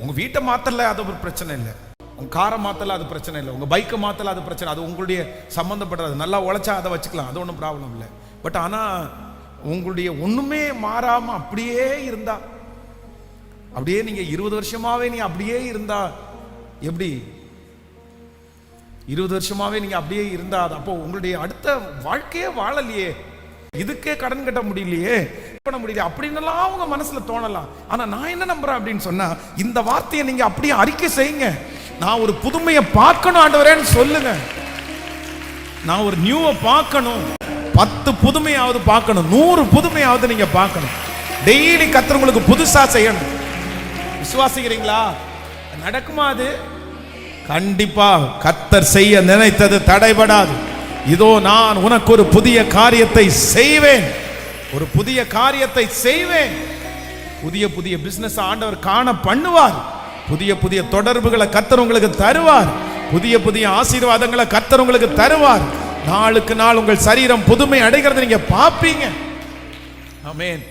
உங்க வீட்டை மாத்தல அது ஒரு பிரச்சனை இல்லை. உங்க காரை மாத்தல அது பிரச்சனை இல்லை. உங்க பைக்கை மாத்தல அது பிரச்சனை அது உங்களுடைய சம்மந்தப்பட்டது நல்லா உழைச்சா அதை வச்சுக்கலாம். அது ஒன்றும் ப்ராப்ளம் இல்லை. பட் ஆனா உங்களுடைய ஒண்ணுமே மாறாம அப்படியே இருந்தா அப்படியே நீங்க இருபது வருஷமாவே நீ அப்படியே இருந்தா எப்படி? இருபது வருஷமாவே நீங்க அப்படியே இருந்தா அது அப்போ உங்களுடைய அடுத்த வாழ்க்கையே வாழலையே. இதுக்கே கடன் கட்ட முடியலையே பண்ண முடியல அப்படின்னுலாம் அவங்க மனசுல தோணலாம். ஆனா நான் என்ன நம்புறேன் அப்படின்னு சொன்னா இந்த வார்த்தையை நீங்க அப்படியே அறிக்கை செய்யுங்க. நான் ஒரு புதுமையை பார்க்கணும் ஆண்டவரேன்னு சொல்லுங்க. நான் ஒரு நியூவை பார்க்கணும். பத்து புதுமையாவது பார்க்கணும். நூறு புதுமையாவது நீங்க பார்க்கணும். டெய்லி கத்துறவங்களுக்கு புதுசா செய்யணும். விசுவாசிக்கிறீங்களா? நடக்குமா அது? கண்டிப்பா. கத்தர் செய்ய நினைத்தது தடைபடாது. இதோ நான் உனக்கு ஒரு புதிய காரியத்தை செய்வேன். ஒரு புதிய காரியத்தை செய்வேன். புதிய புதிய பிசினஸ் ஆண்டவர் காண பண்ணுவார். புதிய புதிய தொடர்புகளை கத்தர் உங்களுக்கு தருவார். புதிய புதிய ஆசீர்வாதங்களை கத்தர் உங்களுக்கு தருவார். நாளுக்கு நாள் உங்கள் சரீரம் புதுமை அடைகிறது நீங்க பார்ப்பீங்க. ஆமென்